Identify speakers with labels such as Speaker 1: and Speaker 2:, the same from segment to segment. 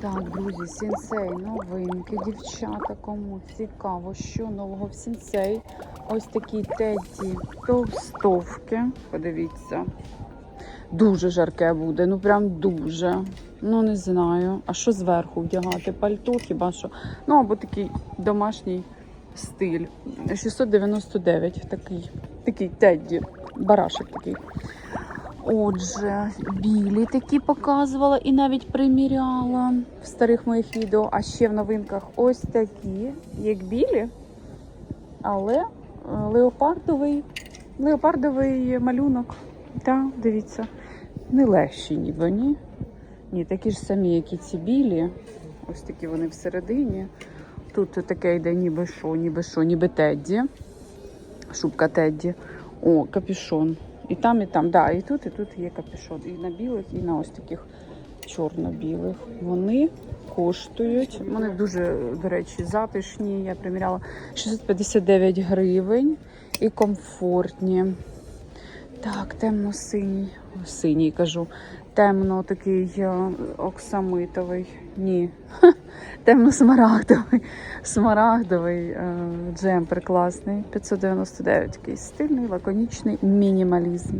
Speaker 1: Так, друзі, сінсей, новинки, дівчата, кому цікаво, що нового в сінсей. Ось такі теді товстовки. Подивіться. Дуже жарке буде, ну прям дуже. Ну не знаю. А що зверху вдягати? Пальто хіба що? Ну або такий домашній стиль. 699 такий. Такий тедді. Барашек такий. Отже, білі такі показувала і навіть приміряла в старих моїх відео. А ще в новинках ось такі, як білі, але е, леопардовий, леопардовий малюнок. Так, дивіться, не легші ніби, ні? Ні, такі ж самі, як і ці білі. Ось такі вони всередині. Тут таке йде ніби що, ніби що, ніби Тедді. Шубка Тедді. О, капюшон. І там, і там, да, і тут, і тут є капюшон. І на білих, і на ось таких чорно-білих. Вони коштують. Вони дуже, до речі, затишні. Я приміряла 659 гривень і комфортні. Так, темно-синій. Синій кажу. Темно такий е, оксамитовий. Ні. Темно-смарагдовий. Смарагдовий е, джемпер класний. 599 такий стильний, лаконічний мінімалізм.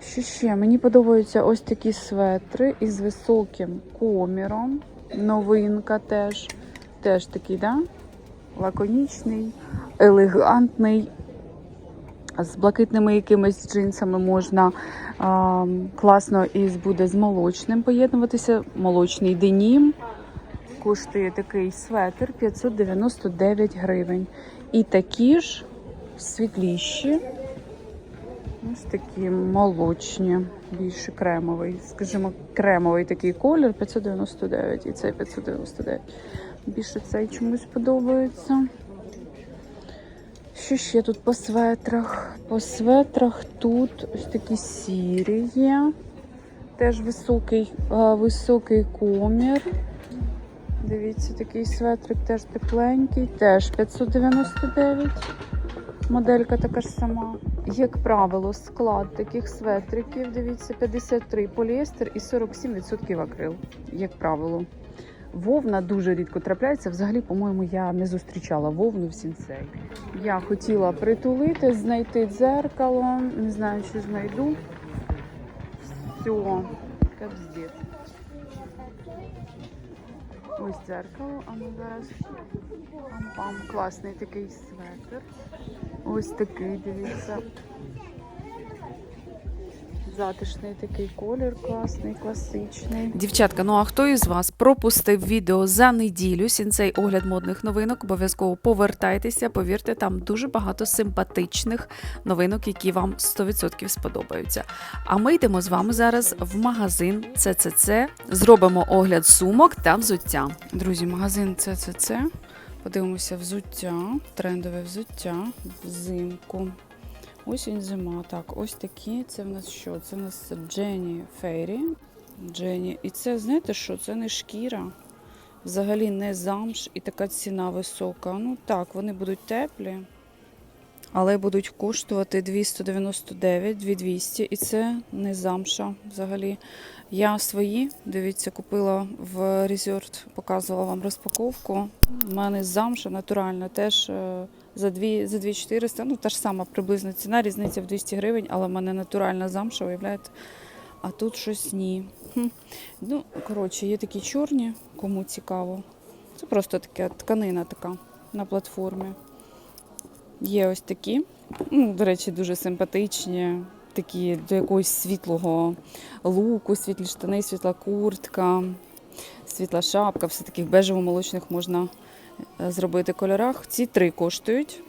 Speaker 1: Що ще? Мені подобаються ось такі светри із високим коміром. Новинка теж. Теж такий, да? Лаконічний, елегантний. З блакитними якимись джинсами можна а, класно із буде з молочним поєднуватися. Молочний денім. Коштує такий светр 599 гривень. І такі ж світліші. Ось такі молочні, більше кремовий. Скажімо, кремовий такий колір 599 і цей 599. Більше цей чомусь подобається. Що ще тут по светрах? По светрах тут ось такі сірі є. Теж високий, високий комір. Дивіться, такий светрик теж тепленький, теж 599. Моделька така ж сама. Як правило, склад таких светриків, дивіться, 53 поліестер і 47% акрил, як правило. Вовна дуже рідко трапляється. Взагалі, по-моєму, я не зустрічала вовну в сінсей. Я хотіла притулити, знайти дзеркало. Не знаю, чи знайду. Все, капздець. Ось дзеркало, а ну зараз. Пам-пам. Класний такий светр. Ось такий, дивіться. Затишний такий колір, класний, класичний.
Speaker 2: Дівчатка, ну а хто із вас пропустив відео за неділю? Сінцей огляд модних новинок. Обов'язково повертайтеся. Повірте, там дуже багато симпатичних новинок, які вам 100% сподобаються. А ми йдемо з вами зараз в магазин ЦЦЦ. Зробимо огляд сумок та взуття. Друзі, магазин ЦЦЦ. Подивимося взуття, трендове взуття взимку. Осінь, зима. Так, ось такі. Це в нас що? Це в нас Дженні Фейрі. Дженні. І це, знаєте що? Це не шкіра. Взагалі не замш і така ціна висока. Ну так, вони будуть теплі, але будуть коштувати 299, 2200. І це не замша взагалі. Я свої, дивіться, купила в Resort, показувала вам розпаковку. У мене замша натуральна, теж е, за 2, за 2400, ну та ж сама приблизно ціна, різниця в 200 гривень, але в мене натуральна замша, уявляєте? А тут щось ні. Хм. Ну, коротше, є такі чорні, кому цікаво. Це просто така тканина така на платформі. Є ось такі. Ну, до речі, дуже симпатичні. Такі до якогось світлого луку, світлі штани, світла куртка, світла шапка, все таких бежево-молочних можна зробити кольорах. Ці три коштують.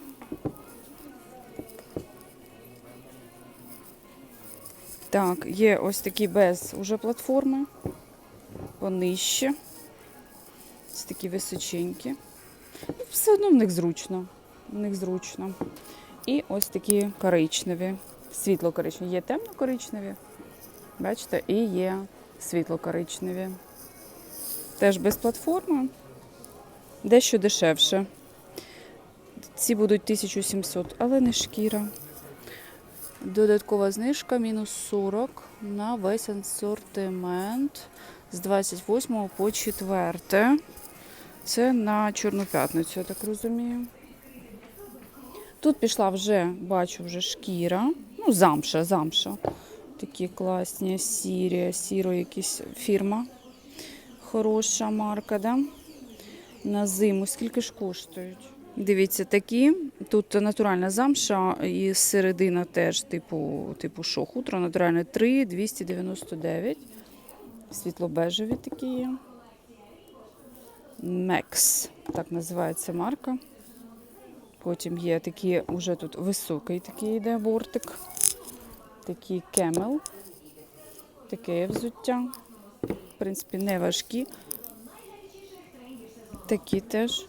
Speaker 2: Так, є ось такі без уже платформи, понижче. Ось такі височенькі. Все одно в них зручно. В них зручно. І ось такі коричневі, світло-коричневі. Є темно-коричневі, бачите, і є світло-коричневі. Теж без платформи, дещо дешевше. Ці будуть 1700, але не шкіра. Додаткова знижка мінус 40 на весь асортимент.
Speaker 1: з 28 по 4. Це на Чорну п'ятницю, я так розумію. Тут пішла вже, бачу, вже шкіра. Ну, замша, замша. Такі класні сірі, сіро якісь фірма. Хороша марка, да? На зиму. Скільки ж коштують? Дивіться, такі. Тут натуральна замша і середина теж, типу, типу що, хутро натуральне 3 299. Світло-бежеві такі є. Мекс, так називається марка. Потім є такі, вже тут високий такий йде бортик. Такий кемел. Таке взуття. В принципі, не важкі. Такі теж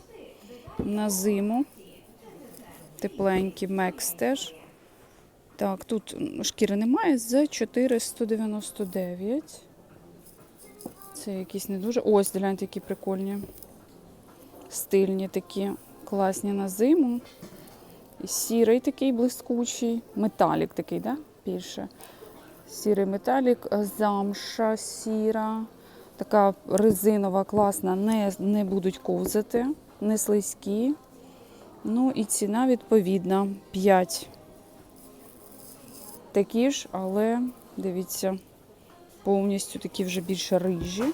Speaker 1: на зиму. Тепленькі Мекс теж. Так, тут шкіри немає з 499. Це якісь не дуже. Ось, гляньте, які прикольні. Стильні такі, класні на зиму. Сірий такий блискучий. Металік такий, да? Більше. Сірий металік, замша сіра. Така резинова, класна, не, не будуть ковзати, не слизькі. Ну і ціна відповідна 5. Такі ж, але дивіться, повністю такі вже більше рижі.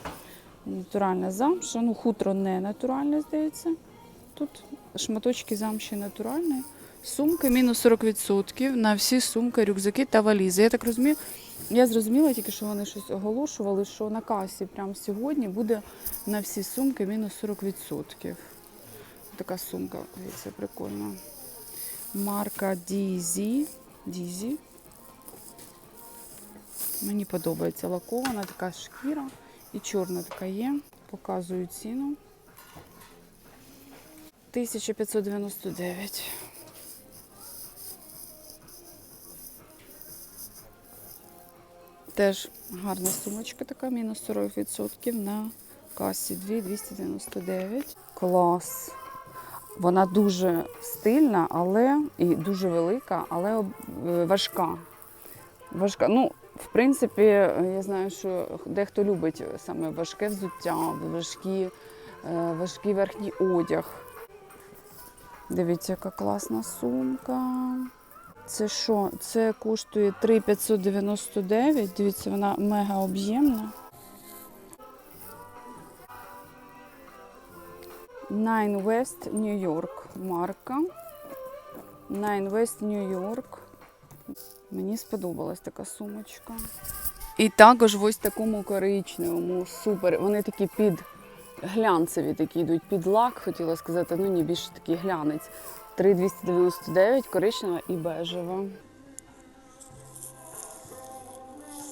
Speaker 1: Натуральна замша. Ну, хутро не натуральне, здається. Тут шматочки замші натуральні. Сумки мінус 40% на всі сумки, рюкзаки та валізи. Я так розумію, я зрозуміла тільки, що вони щось оголошували, що на касі прямо сьогодні буде на всі сумки мінус 40%. Така сумка, дивіться, прикольна. Марка Дізі. Дізі. Мені подобається лакована така шкіра. І чорна така є. Показую ціну. 1599. Теж гарна сумочка така, мінус 40% на касі 2299. Клас. Вона дуже стильна, але і дуже велика, але е, важка. Важка. Ну, в принципі, я знаю, що дехто любить саме важке взуття, важкі, е, важкий верхній одяг. Дивіться, яка класна сумка. Це що? Це коштує 3,599. Дивіться, вона мега об'ємна. Nine West New York марка. Nine West New York. Мені сподобалась така сумочка. І також в ось такому коричневому, супер. Вони такі під глянцеві такі йдуть, під лак, хотіла сказати, ну ні, більше такий глянець. 3,299, коричнева і бежева.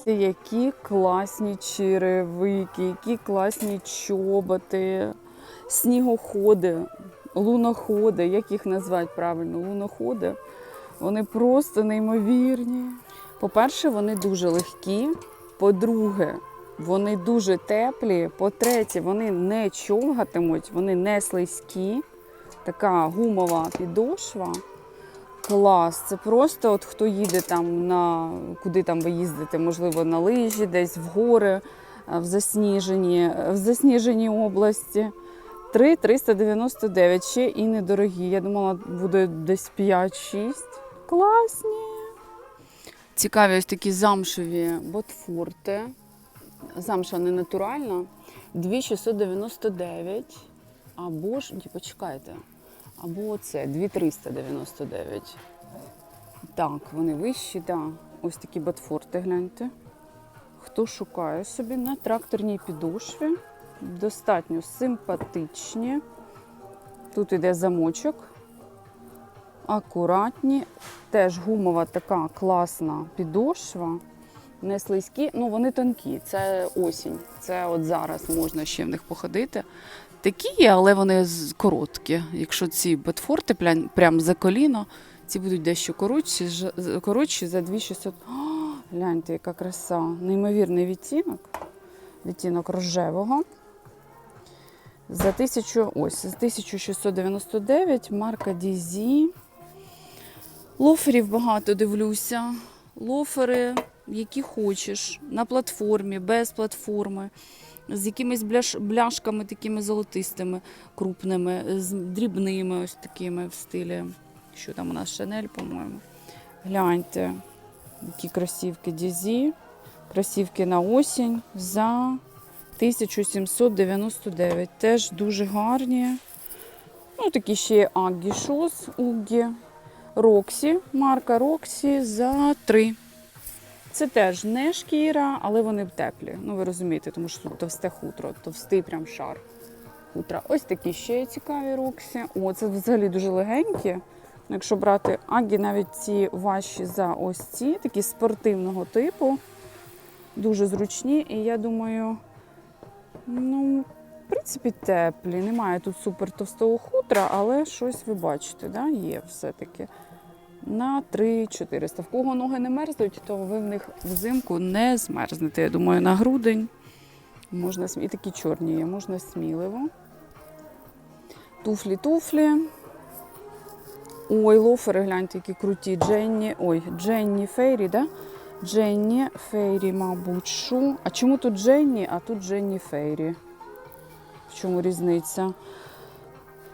Speaker 1: Які класні черевики, які класні чоботи, снігоходи, луноходи, як їх назвати правильно, луноходи. Вони просто неймовірні. По-перше, вони дуже легкі. По-друге, вони дуже теплі. По-третє, вони не човгатимуть, вони не слизькі. Така гумова підошва. Клас. Це просто от хто їде там на куди там ви їздите, можливо, на лижі, десь в гори, е, в засніженій, в засніженій області. 3 399, ще і недорогі. Я думала, буде десь 5-6. Класні. Цікаві ось такі замшеві ботфорти. Замша не натуральна. 2699. Або ж, ні, почекайте. Або оце 2399. Так, вони вищі, так. Ось такі ботфорти, гляньте. Хто шукає собі на тракторній підошві. Достатньо симпатичні. Тут іде замочок. Акуратні. Теж гумова така класна підошва. Не слизькі, ну вони тонкі. Це осінь. Це от зараз можна ще в них походити. Такі є, але вони короткі. Якщо ці ботфорти прям, прям за коліно, ці будуть дещо коротші, коротші за 2600. О, гляньте, яка краса. Неймовірний відтінок. Відтінок рожевого. За 1000, ось, за 1699 марка DZ. Лоферів багато дивлюся. Лофери які хочеш, на платформі, без платформи, з якимись бляш, бляшками такими золотистими, крупними, з дрібними, ось такими в стилі. Що там у нас Шанель, по-моєму. Гляньте, які кросівки Дізі. Кросівки на осінь за 1799. Теж дуже гарні. Ну, такі ще є Аггі Уггі, Роксі, марка Роксі за 3. Це теж не шкіра, але вони теплі. Ну, ви розумієте, тому що тут товсте хутро, товстий прям шар хутра. Ось такі ще цікаві Роксі. О, це взагалі дуже легенькі. Ну, Якщо брати Аггі, навіть ці важчі за ось ці, такі спортивного типу, дуже зручні. І я думаю, ну, в принципі, теплі. Немає тут супер товстого хутра, але щось ви бачите, да? є все-таки. На 3400. В кого ноги не мерзнуть, то ви в них взимку не змерзнете. Я думаю, на грудень можна і такі чорні є, можна сміливо. Туфлі, туфлі. Ой, лофери, гляньте, які круті. Дженні. Ой, Дженні Фейрі, да? Дженні Фейрі, мабуть, шу. А чому тут Дженні, а тут Дженні Фейрі? В чому різниця?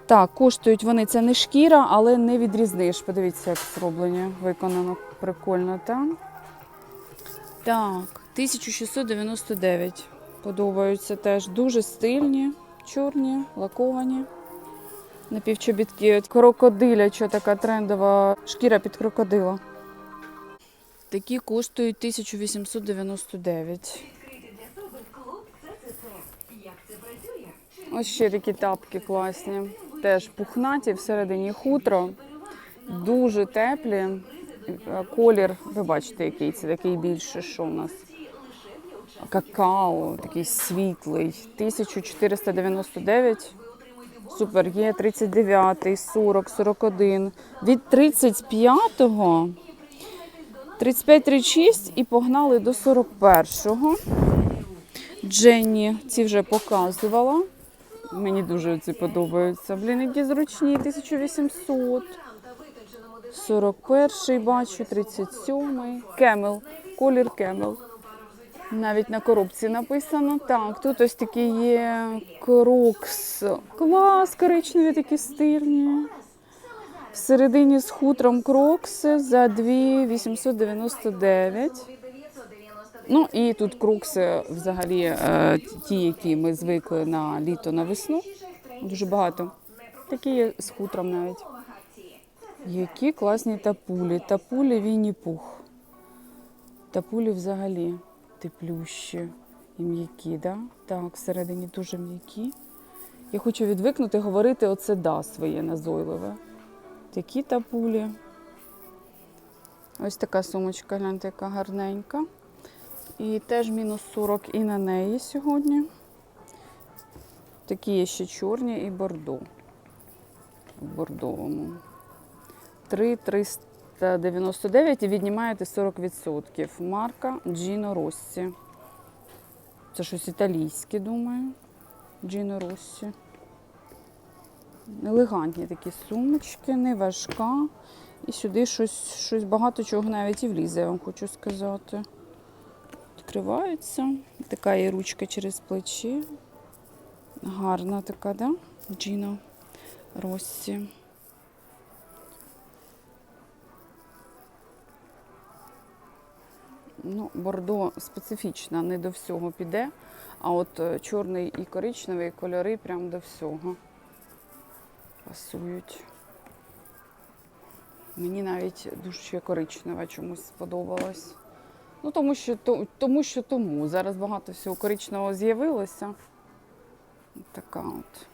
Speaker 1: Так, коштують вони, це не шкіра, але не відрізниш. Подивіться, як зроблені, виконано прикольно, так? Так, 1699. Подобаються теж. Дуже стильні, чорні, лаковані. Напівчобітки. Крокодиля, що така трендова шкіра під крокодила. Такі коштують 1899. Ось ще такі тапки класні. Теж пухнаті, всередині хутро. Дуже теплі. Е, Колір, ви бачите, який це такий більше, що у нас. Какао, такий світлий. 1499. Супер, є 39, 40, 41. Від 35-го 35-36 і погнали до 41-го. Дженні ці вже показувала. Мені дуже ці подобаються. Блін, які зручні, 1800. 41 бачу, 37. Кемел. Колір кемел. Навіть на коробці написано. Так, тут ось такі є крокс. Клас, коричневі такі стильні. Всередині з хутром крокси за 2899. Ну і тут крокси взагалі е, ті, які ми звикли на літо на весну. Дуже багато. Такі є з хутром навіть. Які класні тапулі. Тапулі Вінні Пух. Тапулі взагалі теплющі і м'які, да? Так, всередині дуже м'які. Я хочу відвикнути говорити оце да своє назойливе. Такі тапулі. Ось така сумочка, гляньте, яка гарненька. І теж мінус 40 і на неї сьогодні. Такі є ще чорні і бордо. В бордовому. 3,399 і віднімаєте 40%. Марка Джіно Россі. Це щось італійське, думаю. Джіно Россі. Елегантні такі сумочки, не важка. І сюди щось, щось багато чого навіть і влізе, я вам хочу сказати. Відкриваються. Така є ручка через плечі. Гарна така, да? Джіно Россі. Ну, бордо специфічна, не до всього піде. А от е, чорний і коричневий кольори прям до всього пасують. Мені навіть дуже коричнева чомусь сподобалась. Ну, тому що, то- тому що тому. Зараз багато всього коричневого з'явилося. Така от.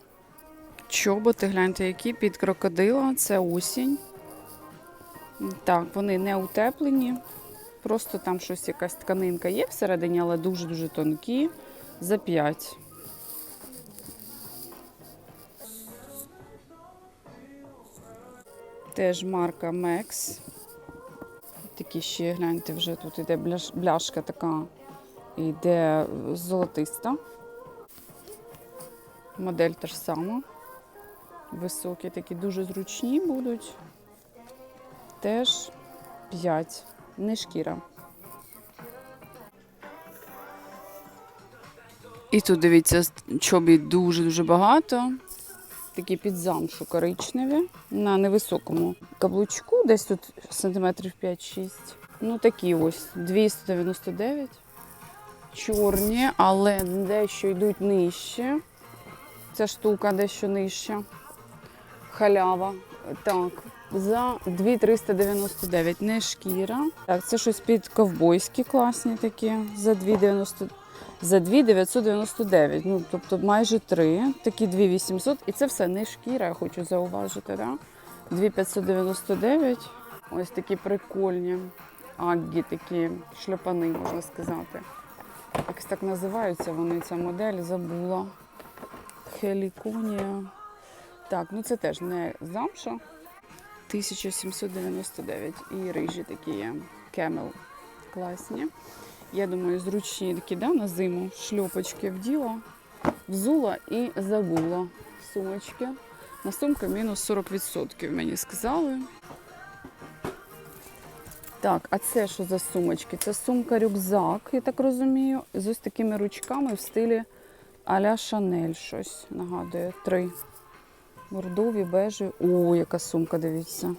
Speaker 1: Чоботи, гляньте, які під крокодила. Це осінь. Так, вони не утеплені. Просто там щось якась тканинка є всередині, але дуже-дуже тонкі. За 5. Теж марка Max такі ще гляньте, вже тут іде бляш, бляшка така, іде золотиста. Модель та ж сама. Високі, такі дуже зручні будуть. Теж 5, не шкіра. І тут дивіться, чобі дуже-дуже багато. Такі під замшу коричневі на невисокому каблучку, десь тут сантиметрів 5-6. Ну такі ось 299. Чорні, але дещо йдуть нижче. Ця штука дещо нижча. Халява. Так, за 2,399. Не шкіра. Так, це щось під ковбойські класні такі. За 2,90. За 2,999. Ну, тобто майже 3. Такі 2,800. І це все не шкіра, я хочу зауважити. Да? 2,599. Ось такі прикольні. Аггі, такі шляпани, можна сказати. Якось так називаються вони, ця модель, забула. Хеліконія. Так, ну це теж не замша. 1799. І рижі такі є. Кемел. Класні. Я думаю, зручні такі, да, на зиму. Шльопочки вділа, взула і забула. Сумочки. На сумку мінус 40%, мені сказали. Так, а це що за сумочки? Це сумка-рюкзак, я так розумію, з ось такими ручками в стилі а-ля Шанель щось нагадує. Три. Бордові, бежеві. О, яка сумка, дивіться.